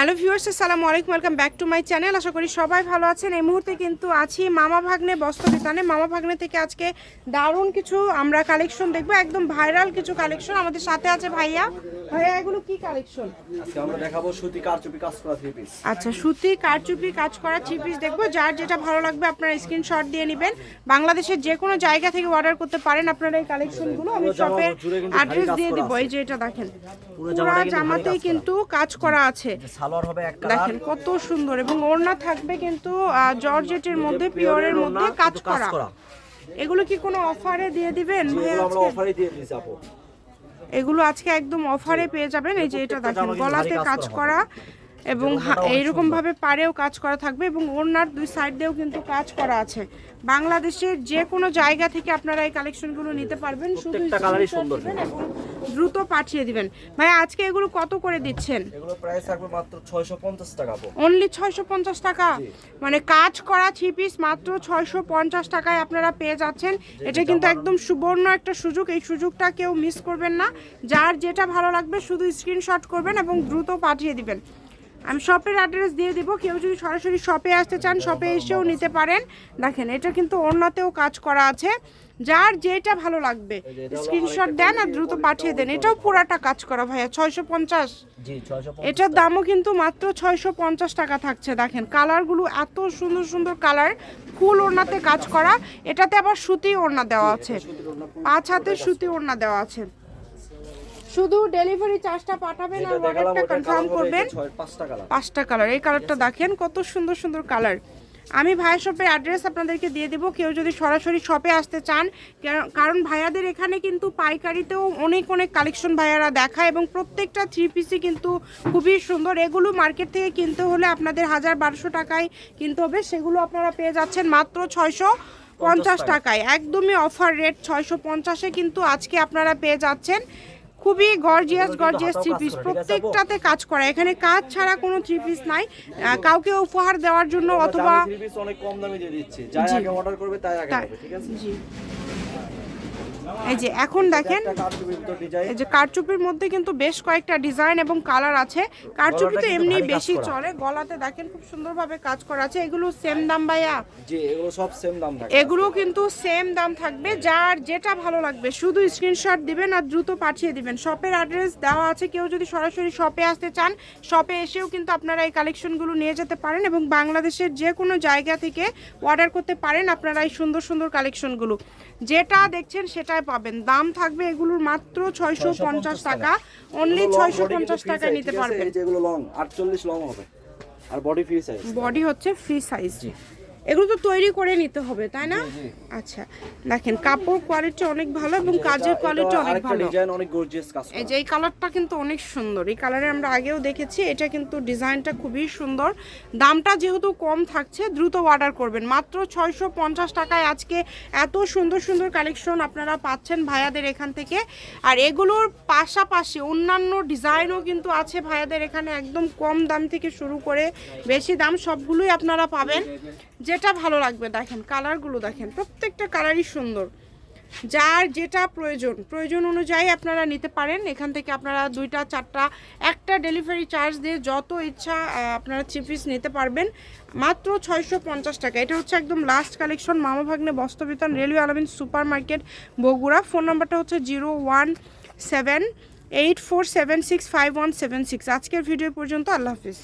Hello viewers আসসালামু আলাইকুম welcome back to my channel. আশা করি সবাই ভালো আছেন। এই মুহূর্তে কিন্তু আছি মামা ভাগ্নে বস্ত্র বিতানে মামা ভাগ্নে থেকে আজকে দারুণ কিছু আমরা কালেকশন দেখব। একদম ভাইরাল কিছু কালেকশন আমাদের সাথে আছে ভাইয়া। ভাইয়া এগুলো কি কালেকশন? আজকে আমরা দেখাবো সুতি কারচুপি কাজ করা থ্রি পিস আচ্ছা সুতি কারচুপি কাজ করা থ্রি পিস দেখব। যার যেটা ভালো লাগবে আপনারা স্ক্রিনশট দিয়ে নেবেন। বাংলাদেশের যে কোনো জায়গা থেকে অর্ডার করতে পারেন আপনারা এই কালেকশনগুলো। আমি শপের অ্যাড্রেস দিয়ে দিব। এই যে এটা দেখেন। পুরো জামাতেই কিন্তু কাজ করা আছে। সালোয়ার হবে এক কালার। দেখেন কত সুন্দর এবং ওড়না থাকবে কিন্তু জর্জেটের মধ্যে পিওরের মধ্যে কাজ করা। এগুলো কি কোনো অফারে দিয়ে দিবেন? আমরা আজকে? অফারে দিয়ে দিয়েছি আপু। এগুলো আজকে একদম অফারে পেয়ে যাবেন এই যে এটা দেখেন গলাতে কাজ করা। এবং যেরকম মোটা এইরকম ভাবে পাড়েও কাজ করা থাকবে এবং ওড়নার দুই সাইড দিয়েও কিন্তু কাজ করা আছে। বাংলাদেশের যে কোনো জায়গা থেকে আপনারা এই কালেকশনগুলো নিতে পারবেন শুধু দ্রুত পাঠিয়ে দিবেন। ভাই আজকে এগুলো কত করে দিচ্ছেন? এগুলো প্রাইস থাকবে মাত্র 650 টাকা অনলি ছয়শো পঞ্চাশ টাকা? মানে কাজ করা থ্রি পিস মাত্র ছয়শো পঞ্চাশ টাকায় আপনারা পেয়ে যাচ্ছেন। এটা কিন্তু একদম সুবর্ণ একটা সুযোগ। এই সুযোগটা কেউ মিস করবেন না। যার যেটা ভালো লাগবে শুধু স্ক্রিনশট করবেন এবং দ্রুত পাঠিয়ে দিবেন। আমি শপের অ্যাড্রেস দিয়ে দিব। কেউ যদি সরাসরি শপে আসতে চান শপে এসেও নিতে পারেন। দেখেন এটা কিন্তু অন্যতেও কাজ করা আছে। যার যেটা ভালো লাগবে স্ক্রিনশট দেন আর দ্রুত পাঠিয়ে দেন। এটাও পুরাটা কাজ করা ভাইয়া ছয়শো পঞ্চাশ। এটার দামও কিন্তু মাত্র ছয়শো পঞ্চাশ টাকা থাকছে। দেখেন কালারগুলো এত সুন্দর সুন্দর কালার। ফুল ওড়নাতে কাজ করা। এটাতে আবার সুতি ওড়না দেওয়া আছে। পাঁচ হাতের সুতি ওড়না দেওয়া আছে। শুধু ডেলিভারি চার্জটা পাঠাবেন আর অর্ডারটা কনফার্ম করবেন। পাঁচটা কালার এই কালারটা দেখেন কত সুন্দর সুন্দর কালার আমি ভাইয়া শপের অ্যাড্রেস আপনাদেরকে দিয়ে দেবো। কেউ যদি সরাসরি শপে আসতে চান কারণ- কারণ ভাইয়াদের এখানে কিন্তু পাইকারিতেও অনেক অনেক কালেকশন ভাইয়ারা দেখায় এবং প্রত্যেকটা থ্রি পিসই কিন্তু খুবই সুন্দর। এগুলো মার্কেট থেকে কিনতে হলে আপনাদের হাজার বারোশো টাকায় কিনতে হবে। সেগুলো আপনারা পেয়ে যাচ্ছেন মাত্র ছয়শো পঞ্চাশ টাকায়। একদমই অফার রেট ছয়শো পঞ্চাশে কিন্তু আজকে আপনারা পেয়ে যাচ্ছেন। খুবই গর্জিয়াস গর্জিয়াস থ্রি পিস? প্রত্যেকটাতে কাজ করা এখানে কাজ ছাড়া কোনো থ্রি পিস নাই। কাউকে উপহার দেওয়ার জন্য অথবা থ্রি পিস অনেক কম দামে দিয়ে দিচ্ছে। আগে অর্ডার করবে তাই আগে ঠিক আছে? জি। এই যে এখন দেখেন এই যে কারচুপির মধ্যে কিন্তু বেশ কয়েকটা ডিজাইন এবং কালার আছে। কারচুপি তো এমনি বেশি চলে গলাতে দেখেন খুব সুন্দরভাবে কাজ করা আছে। এগুলো সেম দাম ভাইয়া। জি এগুলো সব সেম দাম থাকে। এগুলো কিন্তু সেম দাম থাকবে। যার যেটা ভালো লাগবে শুধু স্ক্রিনশট দিবেন আর দ্রুত পাঠিয়ে দিবেন। শপের অ্যাড্রেস দেওয়া আছে কেউ যদি সরাসরি শপে আসতে চান শপে এসেও কিন্তু আপনারা এই কালেকশনগুলো নিয়ে যেতে পারেন এবং বাংলাদেশের যে কোনো জায়গা থেকে অর্ডার করতে পারেন আপনারা এই সুন্দর সুন্দর কালেকশনগুলো যেটা দেখছেন সেটাই পাবেন। দাম থাকবে এগুলোর মাত্র ছয়শো পঞ্চাশ টাকা। অনলি ছয়শো পঞ্চাশ টাকায় নিতে পারবেন। যেগুলো লং 48 লং হবে। আর বডি ফ্রি সাইজ বডি হচ্ছে ফ্রি সাইজ এগুলো তো তৈরি করে নিতে হবে তাই না? আচ্ছা দেখেন কাপড় কোয়ালিটি অনেক ভালো এবং কাজের কোয়ালিটি অনেক ভালো। ডিজাইন অনেক গর্জিয়াস কাজ এই যে এই কালারটা কিন্তু অনেক সুন্দর। এই কালারে আমরা আগেও দেখেছি এটা কিন্তু ডিজাইনটা খুবই সুন্দর। দামটা যেহেতু কম থাকছে দ্রুত অর্ডার করবেন। মাত্র ছয়শো পঞ্চাশ টাকায় আজকে এত সুন্দর সুন্দর কালেকশন আপনারা পাচ্ছেন ভাইয়াদের এখান থেকে। আর এগুলোর পাশাপাশি অন্যান্য ডিজাইনও কিন্তু আছে ভাইয়াদের এখানে একদম কম দাম থেকে শুরু করে বেশি দাম সবগুলোই আপনারা পাবেন। যেটা ভালো লাগবে দেখেন, কালারগুলো দেখেন, প্রত্যেকটা কালারই সুন্দর। যার যেটা প্রয়োজন প্রয়োজন অনুযায়ী আপনারা নিতে পারেন। এখান থেকে আপনারা দুইটা, চারটা, একটা ডেলিভারি চার্জ দিয়ে যত ইচ্ছা আপনারা থ্রি পিস নিতে পারবেন। মাত্র ছয়শো পঞ্চাশ টাকা। এটা হচ্ছে একদম last collection Mama Bhagne Bastrabitan railway Almin super market Bogura. Phone নাম্বারটা হচ্ছে zero one seven eight four seven six five one seven six আজকের ভিডিও পর্যন্ত, আল্লাহ হাফিজ।